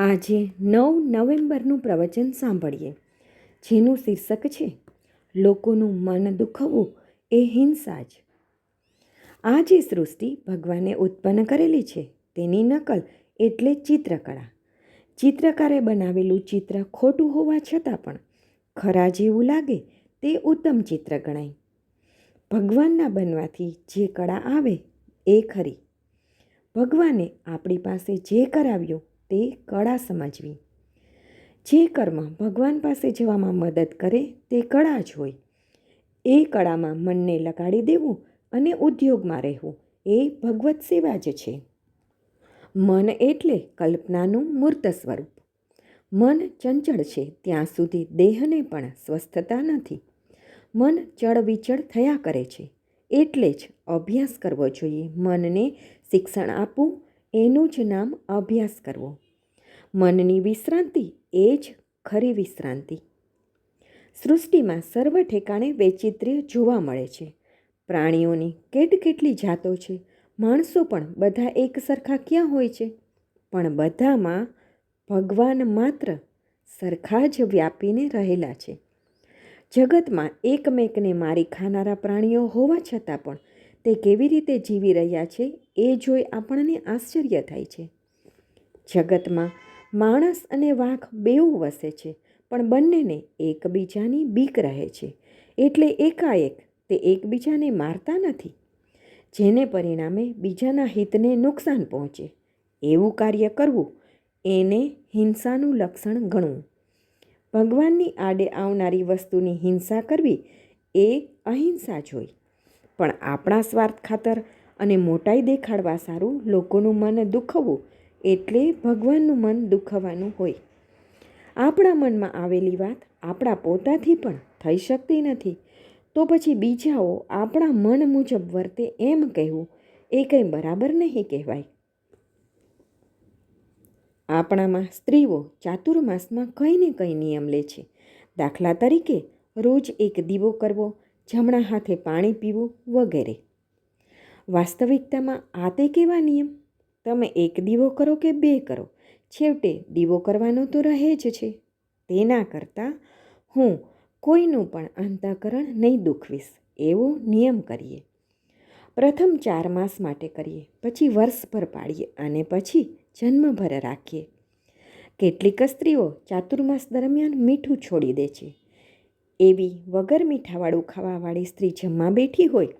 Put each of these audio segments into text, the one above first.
આજે નવ નવેમ્બરનું પ્રવચન સાંભળીએ. જેનું શીર્ષક છે, લોકોનું મન દુખવવું એ હિંસા જ. આ જે સૃષ્ટિ ભગવાને ઉત્પન્ન કરેલી છે, તેની નકલ એટલે ચિત્રકળા. ચિત્રકારે બનાવેલું ચિત્ર ખોટું હોવા છતાં પણ ખરા જેવું લાગે તે ઉત્તમ ચિત્ર ગણાય. ભગવાનના બનવાથી જે કળા આવે એ ખરી. ભગવાને આપણી પાસે જે કરાવ્યું તે કળા સમજવી. જે કર્મ ભગવાન પાસે જવામાં મદદ કરે તે કળા જ હોય. એ કળામાં મનને લગાડી દેવું અને ઉદ્યોગમાં રહેવું એ ભગવત સેવા જ છે. મન એટલે કલ્પનાનું મૂર્ત સ્વરૂપ. મન ચંચળ છે ત્યાં સુધી દેહને પણ સ્વસ્થતા નથી. મન ચળવિચળ થયા કરે છે. એટલે જ અભ્યાસ કરવો જોઈએ. મનને શિક્ષણ આપવું એનું જ નામ અભ્યાસ કરવો. મનની વિશ્રાંતિ એ જ ખરી વિશ્રાંતિ. સૃષ્ટિમાં સર્વ ઠેકાણે વૈચિત્ર્ય જોવા મળે છે. પ્રાણીઓની કેટ કેટલી જાતો છે, માણસો પણ બધા એક સરખા ક્યાં હોય છે? પણ બધામાં ભગવાન માત્ર સરખા જ વ્યાપીને રહેલા છે. જગતમાં એકમેકને મારી ખાનારા પ્રાણીઓ હોવા છતાં પણ તે કેવી રીતે જીવી રહ્યા છે એ જોઈ આપણને આશ્ચર્ય થાય છે. જગતમાં માણસ અને વાઘ બેઉ વસે છે, પણ બંનેને એકબીજાની બીક રહે છે. એટલે એકાએક તે એકબીજાને મારતા નથી, જેને પરિણામે બીજાના હિતને નુકસાન પહોંચે. એવું કાર્ય કરવું એને હિંસાનું લક્ષણ ગણવું. ભગવાનની આડે આવનારી વસ્તુની હિંસા કરવી એ અહિંસા જ હોય પણ આપણા સ્વાર્થ ખાતર અને મોટાઈ દેખાડવા સારું લોકોનું મન દુખવવું એટલે ભગવાનનું મન દુખવવાનું હોય. આપણા મનમાં આવેલી વાત આપણા પોતાથી પણ થઈ શકતી નથી. તો પછી બીજાઓ આપણા મન મુજબ વર્તે એમ કહેવું એ કંઈ બરાબર નહીં કહેવાય. આપણામાં સ્ત્રીઓ ચાતુર્માસમાં કંઈ ને કંઈ નિયમ લે છે. દાખલા તરીકે રોજ એક દીવો કરવો જમણા હાથે પાણી પીવું વગેરે. વાસ્તવિકતામાં આ તે કેવા નિયમ? તમે એક દીવો કરો કે બે કરો? છેવટે દીવો કરવાનો તો રહે જ છે. તેના કરતાં હું કોઈનું પણ અંતઃકરણ નહીં દુખવીશ, એવો નિયમ કરીએ. પ્રથમ ચાર માસ માટે કરીએ, પછી વર્ષભર પાડીએ અને પછી જન્મભર રાખીએ. કેટલીક સ્ત્રીઓ ચાતુર્માસ દરમિયાન મીઠું છોડી દે છે. એવી વગર મીઠાવાળું ખાવાવાળી સ્ત્રી જમવા બેઠી હોય,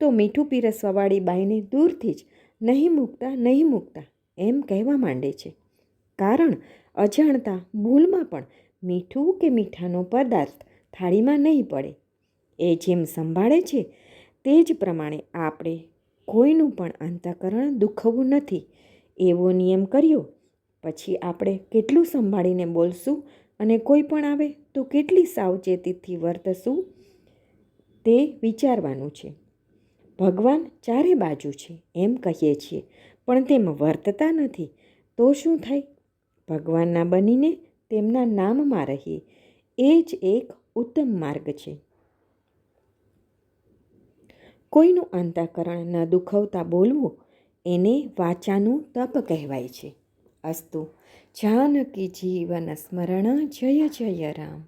તો મીઠું પીરસવાવાળી બાઈને દૂરથી જ નહીં મૂકતા નહીં મૂકતા એમ કહેવા માંડે છે. કારણ અજાણતા ભૂલમાં પણ મીઠું કે મીઠાનો પદાર્થ થાળીમાં નહીં પડે. એ જેમ સંભાળે છે, તે જ પ્રમાણે આપણે કોઈનું પણ અંતઃકરણ દુખવું નથી. એવો નિયમ કર્યો, પછી આપણે કેટલું સંભાળીને બોલશું? અને કોઈ પણ આવે તો કેટલી સાવચેતીથી વર્તશું તે વિચારવાનું છે. ભગવાન ચારે બાજુ છે એમ કહીએ છીએ, પણ તેમ વર્તતા નથી. તો શું થાય? ભગવાનના બનીને તેમના નામમાં રહીએ. એ જ એક ઉત્તમ માર્ગ છે. કોઈનું અંતઃકરણ ન દુખવતા બોલવું એને વાચાનું તપ કહેવાય છે. અસ્તુ જાનકી જીવન સ્મરણ જય જય રામ